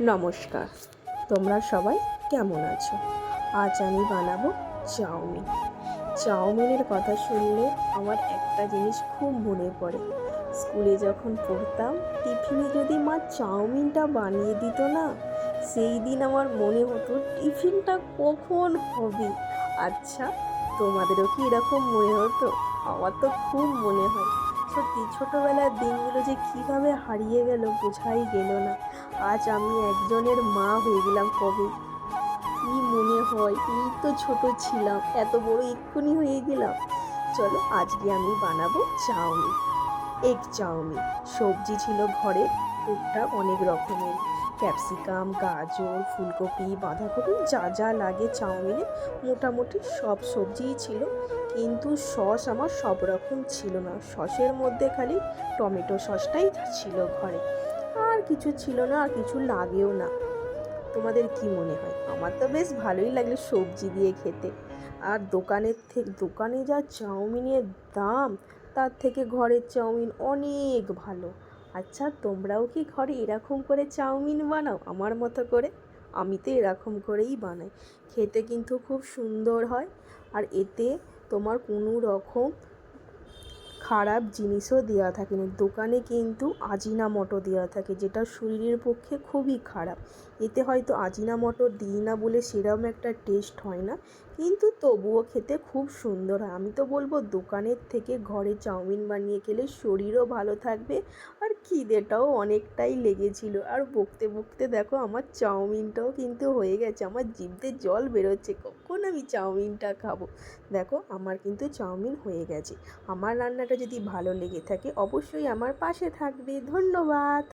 নমস্কার। তোমরা সবাই কেমন আছো? আজ আমি বানাবো চাউমিন। চাউমিনের কথা শুনলে আমার একটা জিনিস খুব মনে পড়ে। স্কুলে যখন পড়তাম, টিফিনে যদি মা চাউমিনটা বানিয়ে দিত না, সেই দিন আমার মনে হতো, টিফিনটা কখন হবে? আচ্ছা তোমাদেরও কি এরকম মনে হতো? আমার তো খুব মনে হয়। সত্যি ছোটোবেলার দিনগুলো যে কীভাবে হারিয়ে গেল বোঝাই গেল না। আজ আমি একজনের মা হয়ে গেলাম কবে? কী মনে হয়? এই তো ছোট ছিলাম, এত বড় এক্ষুনি হয়ে গেলাম। চলো আজকে আমি বানাবো চাউমিন। Egg chowmein. সবজি ছিল ঘরে টুকটাক অনেক রকমের। ক্যাপসিকাম, গাজর, ফুলকপি, বাঁধাকপি, যা যা লাগে চাউমিনে মোটামুটি সব সবজিই ছিল। কিন্তু সস আমার সব রকম ছিল না। সসের মধ্যে খালি টমেটো সসটাই ছিল ঘরে। আর কিছু ছিল না, আর কিছু লাগেও না। তোমাদের কি মনে হয়? আমার তো বেশ ভালোই লাগল সবজি দিয়ে খেতে। আর দোকানের থেকে দোকানে যা চাউমিনের দাম, তার থেকে ঘরের চাউমিন অনেক ভালো। আচ্ছা তোমরাও কি ঘরে এরকম করে চাউমিন বানাও? আমার মতো করে? আমি তো এরকম করেই বানাই। খেতে কিন্তু খুব সুন্দর হয়। আর এতে তোমার কোনো রকম খারাপ জিনিসও দেওয়া থাকে না। দোকানে কিন্তু আজিনামটো দেওয়া থাকে, যেটা শরীরের পক্ষে খুবই খারাপ। এতে হয়তো আজিনা আজিনামটো দিই না বলে সেরকম একটা টেস্ট হয় না। কিন্তু তবুও খেতে খুব সুন্দর হয়। আমি তো বলব দোকানের থেকে ঘরে চাউমিন বানিয়ে খেলে শরীরও ভালো থাকবে আর খিদেটাও অনেকটাই লেগেছিল। আর বকতে বকতে দেখো আমার চাউমিনটাও কিন্তু হয়ে গেছে। আমার জিভতে জল বেরোচ্ছে, কখন আমি চাউমিনটা খাব? দেখো আমার কিন্তু চাউমিন হয়ে গেছে। আমার রান্নাটা যদি ভালো লেগে থাকে অবশ্যই আমার পাশে থাকবে। ধন্যবাদ!